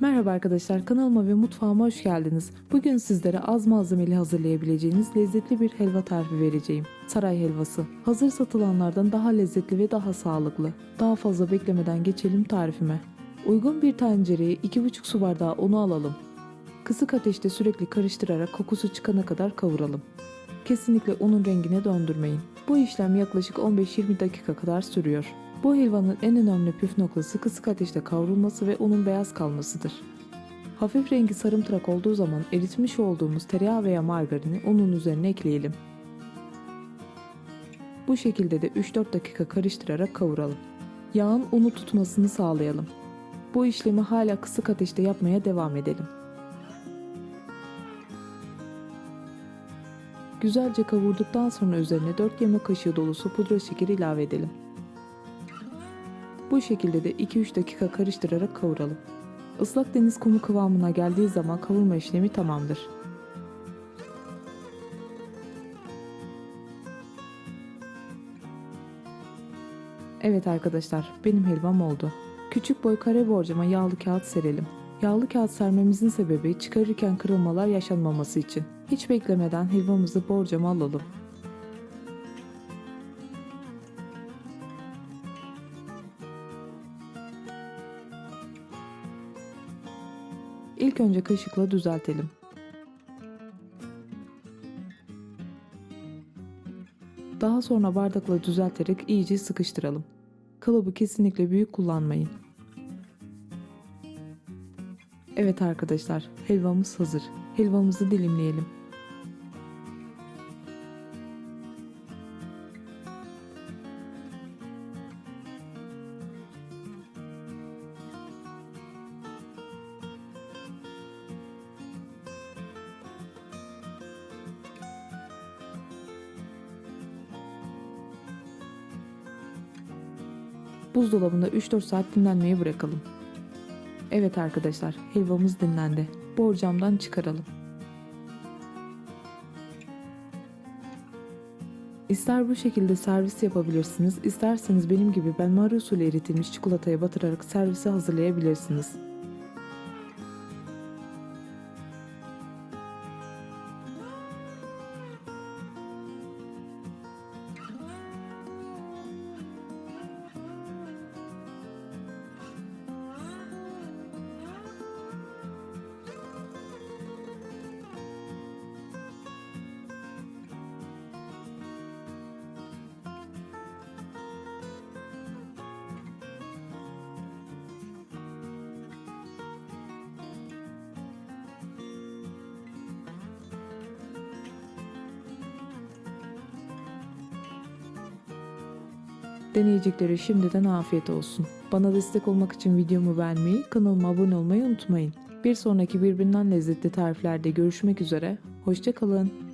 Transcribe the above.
Merhaba arkadaşlar kanalıma ve mutfağıma hoş geldiniz. Bugün sizlere az malzemeli hazırlayabileceğiniz lezzetli bir helva tarifi vereceğim. Saray helvası. Hazır satılanlardan daha lezzetli ve daha sağlıklı. Daha fazla beklemeden geçelim tarifime. Uygun bir tencereye 2,5 su bardağı unu alalım. Kısık ateşte sürekli karıştırarak kokusu çıkana kadar kavuralım. Kesinlikle unun rengine döndürmeyin. Bu işlem yaklaşık 15-20 dakika kadar sürüyor. Bu helvanın en önemli püf noktası kısık ateşte kavrulması ve unun beyaz kalmasıdır. Hafif rengi sarımtırak olduğu zaman eritmiş olduğumuz tereyağı veya margarini unun üzerine ekleyelim. Bu şekilde de 3-4 dakika karıştırarak kavuralım. Yağın unu tutmasını sağlayalım. Bu işlemi hala kısık ateşte yapmaya devam edelim. Güzelce kavurduktan sonra üzerine 4 yemek kaşığı dolusu pudra şekeri ilave edelim. Bu şekilde de 2-3 dakika karıştırarak kavuralım. Islak deniz kumu kıvamına geldiği zaman kavurma işlemi tamamdır. Evet arkadaşlar, benim helvam oldu. Küçük boy kare borcama yağlı kağıt serelim. Yağlı kağıt sermemizin sebebi çıkarırken kırılmalar yaşanmaması için. Hiç beklemeden helvamızı borcama alalım. İlk önce kaşıkla düzeltelim. Daha sonra bardakla düzelterek iyice sıkıştıralım. Kalıbı kesinlikle büyük kullanmayın. Evet arkadaşlar, helvamız hazır. Helvamızı dilimleyelim. Buzdolabında 3-4 saat dinlenmeye bırakalım. Evet arkadaşlar, helvamız dinlendi. Borcamdan çıkaralım. İster bu şekilde servis yapabilirsiniz, isterseniz benim gibi benmari usulü eritilmiş çikolataya batırarak servise hazırlayabilirsiniz. Deneyeceklere şimdiden afiyet olsun. Bana destek olmak için videomu beğenmeyi, kanalıma abone olmayı unutmayın. Bir sonraki birbirinden lezzetli tariflerde görüşmek üzere. Hoşçakalın.